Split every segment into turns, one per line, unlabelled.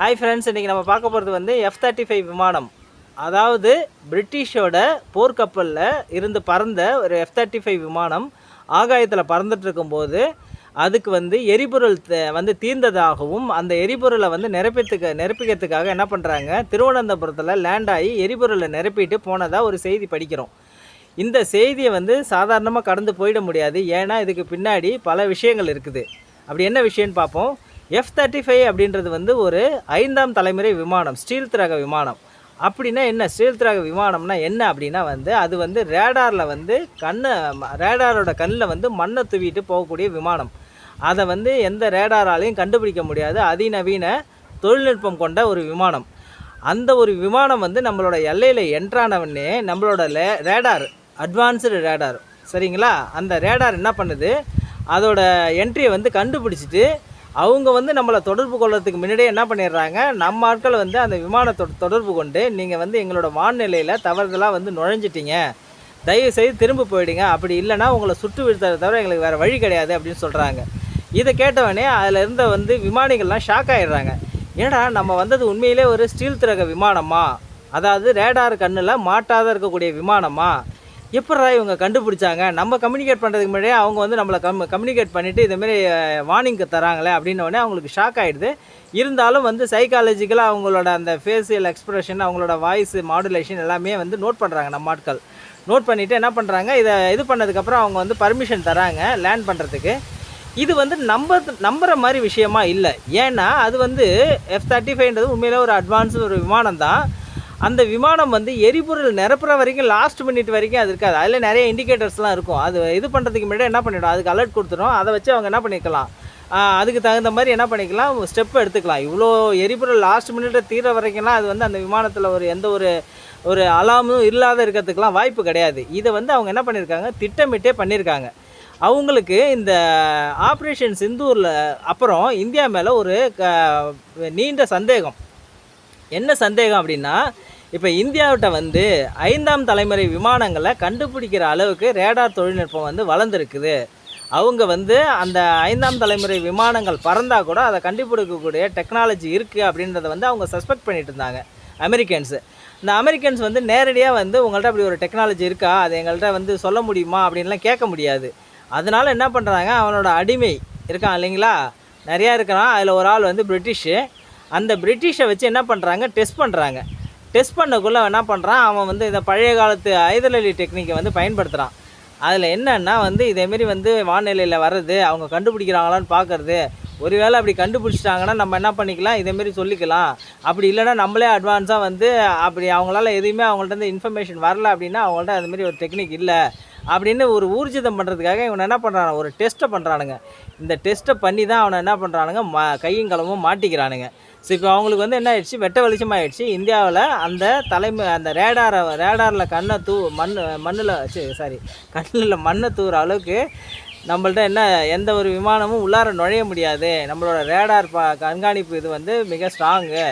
Hi friends இன்றைக்கி நம்ம பார்க்க போகிறது வந்து எஃப் தேர்ட்டி ஃபைவ் விமானம். அதாவது பிரிட்டிஷோட போர்க்கப்பலில் இருந்து பறந்த ஒரு எஃப் தேர்ட்டி ஃபைவ் விமானம் ஆகாயத்தில் பறந்துட்டுருக்கும்போது அதுக்கு வந்து எரிபொருள் வந்து தீர்ந்ததாகவும் அந்த எரிபொருளை வந்து நிரப்பித்துக்க நிரப்பிக்கிறதுக்காக என்ன பண்ணுறாங்க திருவனந்தபுரத்தில் லேண்ட் ஆகி எரிபொருளை நிரப்பிட்டு போனதாக ஒரு செய்தி படிக்கிறோம். இந்த செய்தியை வந்து சாதாரணமாக கடந்து போயிட முடியாது. ஏன்னா இதுக்கு பின்னாடி பல விஷயங்கள் இருக்குது. அப்படி என்ன விஷயம்னு பார்ப்போம். எஃப் தேர்ட்டி ஃபைவ் அப்படின்றது வந்து ஒரு ஐந்தாம் தலைமுறை விமானம் ஸ்டீல் திரக விமானம். அப்படின்னா என்ன? ஸ்டீல் திரக விமானம்னா என்ன அப்படின்னா வந்து அது வந்து ரேடாரில் வந்து கண்ணை ரேடாரோட கண்ணில் வந்து மண்ணை தூவிட்டு போகக்கூடிய விமானம். அதை வந்து எந்த ரேடாராலையும் கண்டுபிடிக்க முடியாது. அதிநவீன தொழில்நுட்பம் கொண்ட ஒரு விமானம். அந்த ஒரு விமானம் வந்து நம்மளோட எல்லையில் என்ட்ரானவனே நம்மளோட லே ரேடார் அட்வான்ஸ்டு ரேடார். சரிங்களா? அந்த ரேடார் என்ன பண்ணுது? அதோட என்ட்ரியை வந்து கண்டுபிடிச்சிட்டு அவங்க வந்து நம்மளை தொடர்பு கொள்றதுக்கு முன்னாடியே என்ன பண்ணிடுறாங்க? நம்ம ஆட்கள் வந்து அந்த விமானத்தோட தொடர்பு கொண்டு நீங்கள் வந்து எங்களோட வான்நிலையில் தவறுதலாக வந்து நுழைஞ்சிட்டீங்க. தயவு செய்து திரும்ப போயிடுங்க. அப்படி இல்லைனா உங்களை சுட்டு வீழ்த்ததை தவிர எங்களுக்கு வேறு வழி கிடையாது அப்படின்னு சொல்கிறாங்க இதை கேட்டவொடனே அதில் இருந்த வந்து விமானிகள்லாம் ஷாக் ஆகிடுறாங்க ஏன்னா நம்ம வந்தது உண்மையிலே ஒரு ஸ்டீல் திரக விமானமா? அதாவது ரேடார் கண்ணில் மாட்டாத இருக்கக்கூடிய விமானமா? எப்படா இவங்க கண்டுபிடிச்சாங்க? நம்ம கம்யூனிகேட் பண்ணுறதுக்கு முன்னாடியே அவங்க வந்து நம்மளை கம் கம்யூனிகேட் பண்ணிவிட்டு இதுமாரி வார்னிங்க்கு தராங்களே அப்படின்ன உடனே அவங்களுக்கு ஷாக் ஆகிடுது இருந்தாலும் வந்து சைக்காலஜிக்கலாக அவங்களோட அந்த ஃபேஷியல் எக்ஸ்ப்ரெஷன் அவங்களோட வாய்ஸ் மாடுலேஷன் எல்லாமே வந்து நோட் பண்ணுறாங்க நம்ம ஆட்கள். நோட் பண்ணிவிட்டு என்ன பண்ணுறாங்க இதை இது பண்ணதுக்கப்புறம் அவங்க வந்து பர்மிஷன் தராங்க லேண்ட் பண்ணுறதுக்கு இது வந்து நம்ப நம்புகிற மாதிரி விஷயமா இல்லை. ஏன்னா அது வந்து எஃப் தேர்ட்டி ஃபைவ்ன்றது உண்மையிலே ஒரு அட்வான்ஸ் ஒரு விமானம் தான் அந்த விமானம் வந்து எரிபொருள் நிரப்புற வரைக்கும் லாஸ்ட் மினிட் வரைக்கும் அது இருக்காது. அதில் நிறைய இண்டிகேட்டர்ஸ்லாம் இருக்கும். அது இது பண்ணுறதுக்கு முன்னாடி என்ன பண்ணிடும் அதுக்கு அலர்ட் கொடுத்துரும் அதை வச்சு அவங்க என்ன பண்ணிக்கலாம்? அதுக்கு தகுந்த மாதிரி என்ன பண்ணிக்கலாம்? ஸ்டெப் எடுத்துக்கலாம். இவ்வளோ எரிபொருள் லாஸ்ட் மினிட்டை தீர வரைக்கும்லாம் அது வந்து அந்த விமானத்தில் ஒரு எந்த ஒரு ஒரு அலாமும் இல்லாத இருக்கிறதுக்கெலாம் வாய்ப்பு கிடையாது. இதை வந்து அவங்க என்ன பண்ணியிருக்காங்க திட்டமிட்டே பண்ணியிருக்காங்க அவங்களுக்கு இந்த ஆப்ரேஷன் சிந்தூரில் அப்புறம் இந்தியா மேலே ஒரு க நீண்ட சந்தேகம். என்ன சந்தேகம் அப்படின்னா இப்போ இந்தியாவிட்ட வந்து ஐந்தாம் தலைமுறை விமானங்களை கண்டுபிடிக்கிற அளவுக்கு ரேடார் தொழில்நுட்பம் வந்து வளர்ந்துருக்குது. அவங்க வந்து அந்த ஐந்தாம் தலைமுறை விமானங்கள் பறந்தால் கூட அதை கண்டுபிடிக்கக்கூடிய டெக்னாலஜி இருக்குது அப்படின்றத வந்து அவங்க சஸ்பெக்ட் பண்ணிட்டு இருந்தாங்க. அமெரிக்கன்ஸு இந்த அமெரிக்கன்ஸ் வந்து நேரடியாக வந்து உங்கள்கிட்ட அப்படி ஒரு டெக்னாலஜி இருக்கா? அது எங்கள்கிட்ட வந்து சொல்ல முடியுமா? அப்படின்லாம் கேட்க முடியாது. அதனால் என்ன பண்ணுறாங்க அவனோட அடிமை இருக்கான் இல்லைங்களா? நிறையா இருக்கிறான். அதில் ஒரு ஆள் வந்து பிரிட்டிஷு. அந்த பிரிட்டிஷை வச்சு என்ன பண்ணுறாங்க டெஸ்ட் பண்ணுறாங்க டெஸ்ட் பண்ணக்குள்ளே என்ன பண்ணுறான் அவன் வந்து இந்த பழைய காலத்து ஐதலி டெக்னிக்கை வந்து பயன்படுத்துகிறான் அதில் என்னன்னா வந்து இதேமாரி வந்து வானிலையில் வர்றது அவங்க கண்டுபிடிக்கிறாங்களான்னு பார்க்கறது ஒருவேளை அப்படி கண்டுபிடிச்சிட்டாங்கன்னா நம்ம என்ன பண்ணிக்கலாம்? இதேமாரி சொல்லிக்கலாம். அப்படி இல்லைன்னா நம்மளே அட்வான்ஸாக வந்து அப்படி அவங்களால எதுவுமே அவங்கள்ட்ட இருந்து இன்ஃபர்மேஷன் வரல அப்படின்னா அவங்கள்ட்ட அதுமாரி ஒரு டெக்னிக் இல்லை. அப்படின்னு ஒரு ஊர்ஜிதம் பண்ணுறதுக்காக இவனை என்ன பண்ணுறான் ஒரு டெஸ்ட்டை பண்ணுறானுங்க இந்த டெஸ்ட்டை பண்ணி தான் அவனை என்ன பண்ணுறானுங்க மா கையும் களமும் மாட்டிக்கிறானுங்க. ஸோ இப்போ அவங்களுக்கு வந்து என்ன ஆயிடுச்சு வெட்ட வெளிச்சமாயிடுச்சு. இந்தியாவில் அந்த தலைமை அந்த ரேடாரை ரேடாரில் கண்ணை தூ மண் மண்ணில் சாரி கண்ணில் மண்ணை தூர அளவுக்கு நம்மள்ட்ட என்ன எந்த ஒரு விமானமும் உள்ளார நுழைய முடியாது. நம்மளோட ரேடார் ப கண்காணிப்பு இது வந்து மிக ஸ்ட்ராங்கு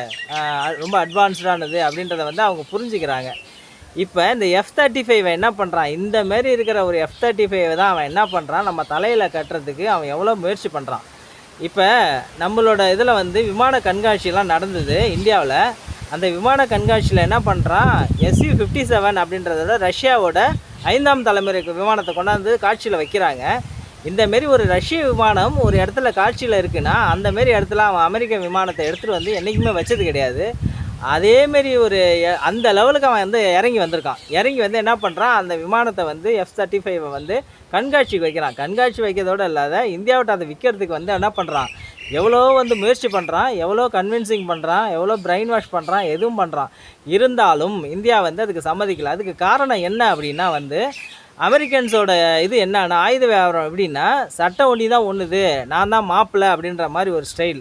ரொம்ப அட்வான்ஸ்டானது அப்படின்றத வந்து அவங்க புரிஞ்சுக்கிறாங்க. இப்போ இந்த எஃப் தேர்ட்டி ஃபைவ் என்ன பண்ணுறான் இந்த மாரி இருக்கிற ஒரு எஃப் தேர்ட்டி ஃபைவ் தான் அவன் என்ன பண்ணுறான் நம்ம தலையில் கட்டுறதுக்கு அவன் எவ்வளோ முயற்சி பண்ணுறான் இப்போ நம்மளோட இதில் வந்து விமான கண்காட்சியெலாம் நடந்தது இந்தியாவில். அந்த விமான கண்காட்சியில் என்ன பண்ணுறான் எஸ்யூ ஃபிஃப்டி செவன் அப்படின்றதோட ரஷ்யாவோட ஐந்தாம் தலைமுறை விமானத்தை கொண்டாந்து காட்சியில் வைக்கிறாங்க. இந்த மாரி ஒரு ரஷ்ய விமானம் ஒரு இடத்துல காட்சியில் இருக்குன்னா அந்த மாரி இடத்துல அவன் அமெரிக்க விமானத்தை எடுத்துகிட்டு வந்து என்றைக்குமே வச்சது கிடையாது. அதேமாரி ஒரு அந்த லெவலுக்கு அவன் வந்து இறங்கி வந்திருக்கான். இறங்கி வந்து என்ன பண்ணுறான் அந்த விமானத்தை வந்து எஃப் தேர்ட்டி ஃபைவை வந்து கண்காட்சிக்கு வைக்கிறான். கண்காட்சி வைக்கிறதோட இல்லாத இந்தியாவிட்ட அதை விற்கிறதுக்கு வந்து என்ன பண்ணுறான் எவ்வளோ வந்து முயற்சி பண்ணுறான் எவ்வளோ கன்வின்சிங் பண்ணுறான் எவ்வளோ பிரெயின் வாஷ் பண்ணுறான் எதுவும் பண்ணுறான் இருந்தாலும் இந்தியா வந்து அதுக்கு சம்மதிக்கல. அதுக்கு காரணம் என்ன அப்படின்னா வந்து அமெரிக்கன்ஸோட இது என்னன்னா ஆயுத வியாபாரம் எப்படின்னா சட்டம் ஒண்டி தான் ஒன்றுது நான் தான் மாப்பிள்ளை அப்படின்ற மாதிரி ஒரு ஸ்டைல்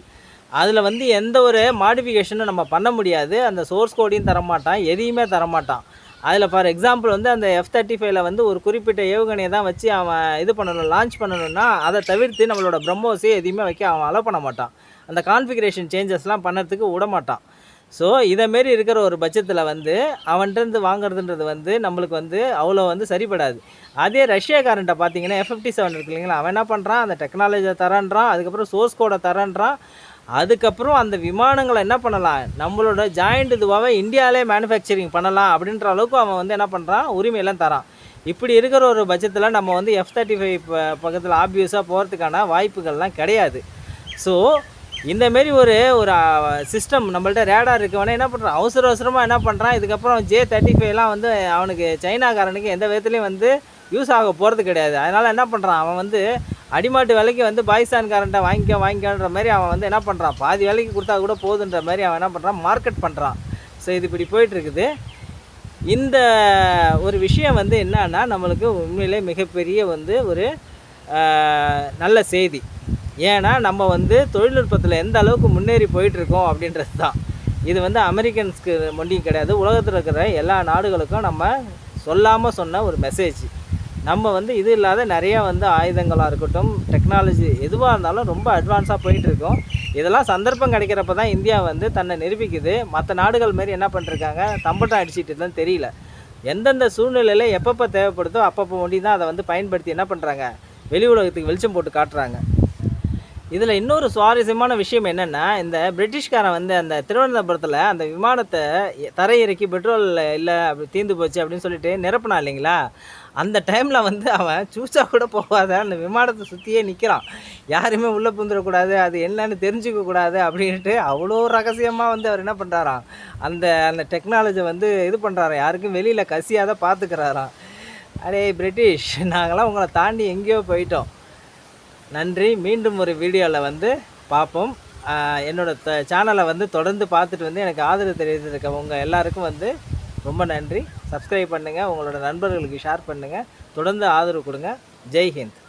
அதில் வந்து எந்த ஒரு மாடிஃபிகேஷனும் நம்ம பண்ண முடியாது. அந்த சோர்ஸ் கோடையும் தரமாட்டான் எதையுமே தரமாட்டான். அதில் ஃபார் எக்ஸாம்பிள் வந்து அந்த எஃப் தேர்ட்டி ஃபைவ்ல வந்து ஒரு குறிப்பிட்ட ஏவுகணையை தான் வச்சு அவன் இது பண்ணணும் லான்ச் பண்ணணும்னா அதை தவிர்த்து நம்மளோட பிரம்மோஸே எதையுமே வைக்க அவன் அலோவ் பண்ண மாட்டான். அந்த கான்ஃபிகரேஷன் சேஞ்சஸ்லாம் பண்ணுறதுக்கு விட மாட்டான். ஸோ இதேமாரி இருக்கிற ஒரு பட்சத்தில் வந்து அவன்கிட்டருந்து வாங்குறதுன்றது வந்து நம்மளுக்கு வந்து அவ்வளோ வந்து சரிப்படாது அதே ரஷ்யாக்காரன்ட்ட பார்த்தீங்கன்னா எஃப்ஃபிஃப்டி செவன் இருக்கு இல்லைங்களா? அவன் என்ன பண்ணுறான் அந்த டெக்னாலஜியை தரன்றான். அதுக்கப்புறம் சோர்ஸ் கோடை தரன்றான். அதுக்கப்புறம் அந்த விமானங்களை என்ன பண்ணலாம்? நம்மளோட ஜாயிண்ட் இதுவாகவே இந்தியாவிலே மேனுஃபேக்சரிங் பண்ணலாம் அப்படின்ற அளவுக்கு அவன் வந்து என்ன பண்ணுறான் உரிமையெல்லாம் தரான். இப்படி இருக்கிற ஒரு பட்சத்தில் நம்ம வந்து எஃப் தேர்ட்டி ஃபைவ் பக்கத்தில் ஆப்வியஸாக போகிறதுக்கான வாய்ப்புகள்லாம் கிடையாது. ஸோ இந்தமாரி ஒரு ஒரு சிஸ்டம் நம்மள்ட்ட ரேடார் இருக்கவனே என்ன பண்ணுறான் அவசர அவசரமாக என்ன பண்ணுறான் இதுக்கப்புறம் ஜே தேர்ட்டி ஃபைவ்லாம் வந்து அவனுக்கு சைனாக்காரனுக்கு எந்த விதத்துலையும் வந்து யூஸ் ஆக போகிறது கிடையாது. அதனால் என்ன பண்ணுறான் அவன் வந்து அடிமாட்டு விலைக்கு வந்து பாகிஸ்தான்காரன்ட்ட வாங்கிக்க வாங்கிக்கன்ற மாதிரி அவன் வந்து என்ன பண்ணுறான் பாதி விலைக்கு கொடுத்தா கூட போதுன்ற மாதிரி அவன் என்ன பண்ணுறான் மார்க்கெட் பண்ணுறான் ஸோ இது இப்படி போயிட்டுருக்குது. இந்த ஒரு விஷயம் வந்து என்னன்னா நம்மளுக்கு உண்மையிலே மிகப்பெரிய வந்து ஒரு நல்ல செய்தி. ஏன்னா நம்ம வந்து தொழில்நுட்பத்தில் எந்த அளவுக்கு முன்னேறி போயிட்டுருக்கோம் அப்படின்றது தான். இது வந்து அமெரிக்கன்ஸ்க்கு மொண்டியும் கிடையாது. உலகத்தில் இருக்கிற எல்லா நாடுகளுக்கும் நம்ம சொல்லாமல் சொன்ன ஒரு மெசேஜ் நம்ம வந்து இது இல்லாத நிறைய வந்து ஆயுதங்களாக இருக்கட்டும் டெக்னாலஜி எதுவாக இருந்தாலும் ரொம்ப அட்வான்ஸாக போயிட்டுருக்கோம் இதெல்லாம் சந்தர்ப்பம் கிடைக்கிறப்ப தான் இந்தியா வந்து தன்னை நிரூபிக்குது. மற்ற நாடுகள் மாரி என்ன பண்ணிருக்காங்க தம்பட்டம் அடிச்சிட்டு தான் தெரியல. எந்தெந்த சூழ்நிலையில் எப்பப்போ தேவைப்படுதோ அப்பப்போ ஒண்டி தான் அதை வந்து பயன்படுத்தி என்ன பண்ணுறாங்க வெளி உலகத்துக்கு வெளிச்சம் போட்டு காட்டுறாங்க. இதில் இன்னொரு சுவாரஸ்யமான விஷயம் என்னென்னா இந்த பிரிட்டிஷ்காரன் வந்து அந்த திருவனந்தபுரத்தில் அந்த விமானத்தை தரையிறக்கி பெட்ரோல் இல்லை அப்படி தீர்ந்து போச்சு அப்படின்னு சொல்லிட்டு நிரப்பினா இல்லைங்களா? அந்த டைமில் வந்து அவன் சூச்சா கூட போகாத அந்த விமானத்தை சுற்றியே நிற்கிறான் யாருமே உள்ளே புந்துடக்கூடாது அது என்னன்னு தெரிஞ்சுக்க கூடாது அப்படின்ட்டு அவ்வளோ ரகசியமாக வந்து அவர் என்ன பண்ணுறாராம் அந்த அந்த டெக்னாலஜி வந்து இது பண்ணுறாராம் யாருக்கும் வெளியில் கசியாத பார்த்துக்கிறாராம் அடே பிரிட்டிஷ் நாங்களாம் உங்களை தாண்டி எங்கேயோ போயிட்டோம். நன்றி. மீண்டும் ஒரு வீடியோவில் வந்து பார்ப்போம் என்னோடய என்னோட த சேனலை வந்து தொடர்ந்து பார்த்துட்டு வந்து எனக்கு ஆதரவு தெரிவித்திருக்க உங்கள் எல்லாருக்கும் வந்து ரொம்ப நன்றி. சப்ஸ்கிரைப் பண்ணுங்கள் உங்களோட நண்பர்களுக்கு ஷேர் பண்ணுங்கள் தொடர்ந்து ஆதரவு கொடுங்க. ஜெய்ஹிந்த்